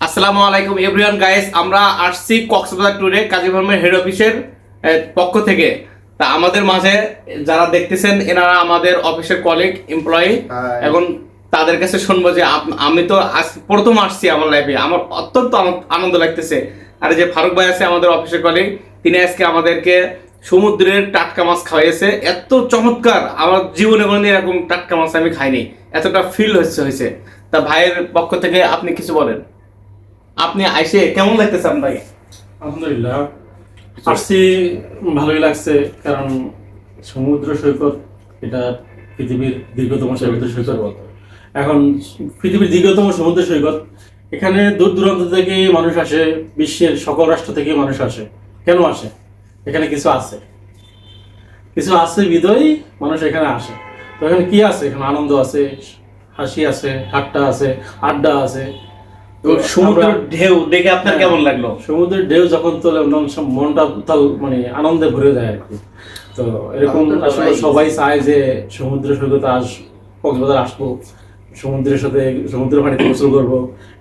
আসসালামু আলাইকুম everyone guys আমরা আসছি কক্সবাজার ট্যুরে কাজী ফার্মের হেড অফিসের পক্ষ থেকে। তা আমাদের মাঝে যারা দেখতেছেন এনারা আমাদের অফিসের কলিগ এমপ্লয়ি এখন তাদের কাছে শুনব যে আমি তো আজ প্রথম আসছি আমার লাইফে আমার অত্যন্ত আনন্দ- লাগতেছে। আর যে ফারুক ভাই আছে আমাদের অফিসের কলিগ তিনি আজকে আমাদেরকে সমুদ্রের টাটকা মাছ খাওয়াইছে। এত চমৎকার! আমার জীবনে কোনোদিন এরকম টাটকা মাছ আমি খাইনি। এতটা ফিল হচ্ছে হয়েছে। তা ভাইয়ের পক্ষ থেকে আপনি কিছু বলেন। আপনি আইসে কেমন লাগতেছে আপনাকে? আলহামদুলিল্লাহ। আসছি ভালোই লাগছে কারণ সমুদ্র সৈকত এটা পৃথিবীর দীর্ঘতম সমুদ্র সৈকত। এখন পৃথিবীর দীর্ঘতম সমুদ্র সৈকত এখানে দূর দূরান্ত থেকে মানুষ আসে বিশ্বের সকল রাষ্ট্র থেকে মানুষ আসে। কেন আসে? এখানে কিছু আছে। কিছু আছে বিদয়ী মানুষ এখানে আসে। তো এখানে কি আছে? এখানে আনন্দ আছে হাসি আছে ঠাট্টা আছে আড্ডা আছে। সমুদ্রের ঢেউ দেখে আপনার কেমন লাগল? সমুদ্রের ঢেউ যখন তোলে মনটা উত্তাল মানে আনন্দে ভরে যায় আর কি। তো এরকম আসলে সবাই চায় যে সমুদ্র সৈকতে আস কক্সবাজার আসব সমুদ্রের সাথে সমুদ্রের পানিতে গোসল করব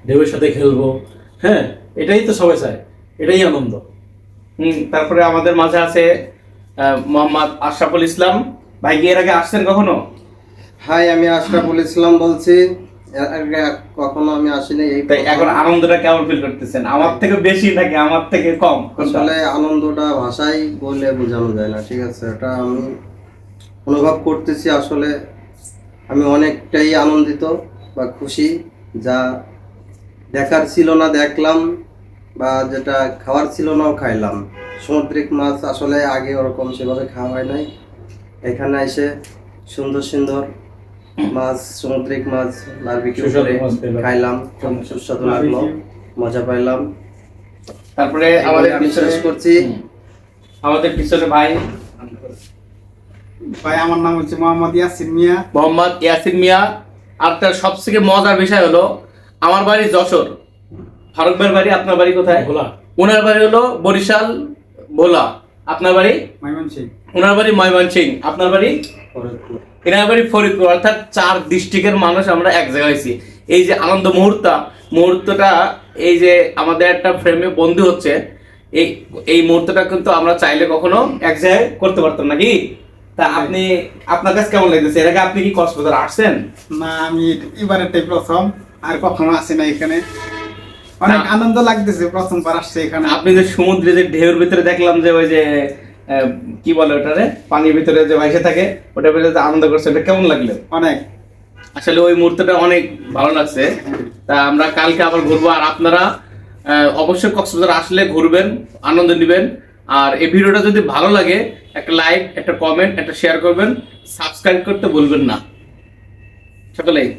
ঢেউয়ের সাথে খেলব। হ্যাঁ এটাই তো সবাই চায়। এটাই আনন্দ। হুম, তারপরে আমাদের মাঝে আছে আহ, মোহাম্মদ আশরাফুল ইসলাম। ভাই কি এর আগে আসছেন কখনো? হাই আমি আশরাফুল ইসলাম বলছি। কখনো আমি আসিনি এই তাই এখন আনন্দটা কেমন ফিল করতেছেন? আমার থেকে বেশি নাকি আমার থেকে কম? আসলে আনন্দটা ভাষায় বলে বোঝানো যায় না ঠিক আছে? এটা আমি অনুভব করতেছি আসলে। আমি অনেকটাই আনন্দিত বা খুশি যা দেখার ছিল না দেখলাম বা যেটা খাওয়ার ছিল নাও খাইলাম। সামুদ্রিক মাছ আসলে আগে ওরকম সেভাবে খাওয়া হয় নাই। এখানে এসে সুন্দর সুন্দর মাছ সামুদ্রিক মাছ বারবিকিউ সুস্বাদু করে। খাইলাম খুব সুস্বাদু লাগল মজা পাইলাম। তারপরে আমাদের শেষ করছি। আমাদের পিছনে ভাই। ভাই আমার নাম হচ্ছে মোহাম্মদ ইয়াসিন মিয়া। মোহাম্মদ ইয়াসিন মিয়া। আর তার সবথেকে মজার বিষয় হলো আমার বাড়ি যশোর। ফারুক ভাইয়ের বাড়ি আপনার বাড়ি কোথায়? ভোলা। ওনার বাড়ি হলো বরিশাল ভোলা। আপনার বাড়ি? ময়মনসিং ওনার বাড়ি ময়মনসিং আপনার বাড়ি? এনার বাড়ি ফরিদপুর অর্থাৎ চার ডিস্ট্রিক্টের মানুষ আমরা এক জায়গায় হয়েছি এই যে আনন্দ মুহূর্ত মুহূর্তটা এই যে আমাদের একটা ফ্রেমে বন্দি হচ্ছে এই এই মুহূর্তটা কিন্তু আমরা চাইলে কখনো এক জায়গায় করতে পারতাম নাকি? তা আপনি আপনার কাছে কেমন লাগতেছে? এর আগে আপনি কি কক্সবাজার আসছেন? না আমি এবারেরটাই প্রথম আর কখনো আসি না এখানে। অনেক আনন্দ লাগতেছে প্রথমবার আসছে এখানে। আপনি যে সমুদ্রে যে ঢেউর ভিতরে দেখলাম যে ওই যে কি বলে ওটারে? পানির ভিতরে যে ভাইসে থাকে ওটার ভিতরে যে আনন্দ করছে ওটা কেমন লাগল? অনেক। আসলে ওই মুহূর্তটা অনেক ভালো লাগছে। তা আমরা কালকে আবার ঘুরবো আর আপনারা অবশ্যই কক্সবাজার আসলে ঘুরবেন আনন্দ নেবেন। আর এই ভিডিওটা যদি ভালো লাগে একটা লাইক একটা কমেন্ট একটা শেয়ার করবেন। সাবস্ক্রাইব করতে ভুলবেন না। সকলেই।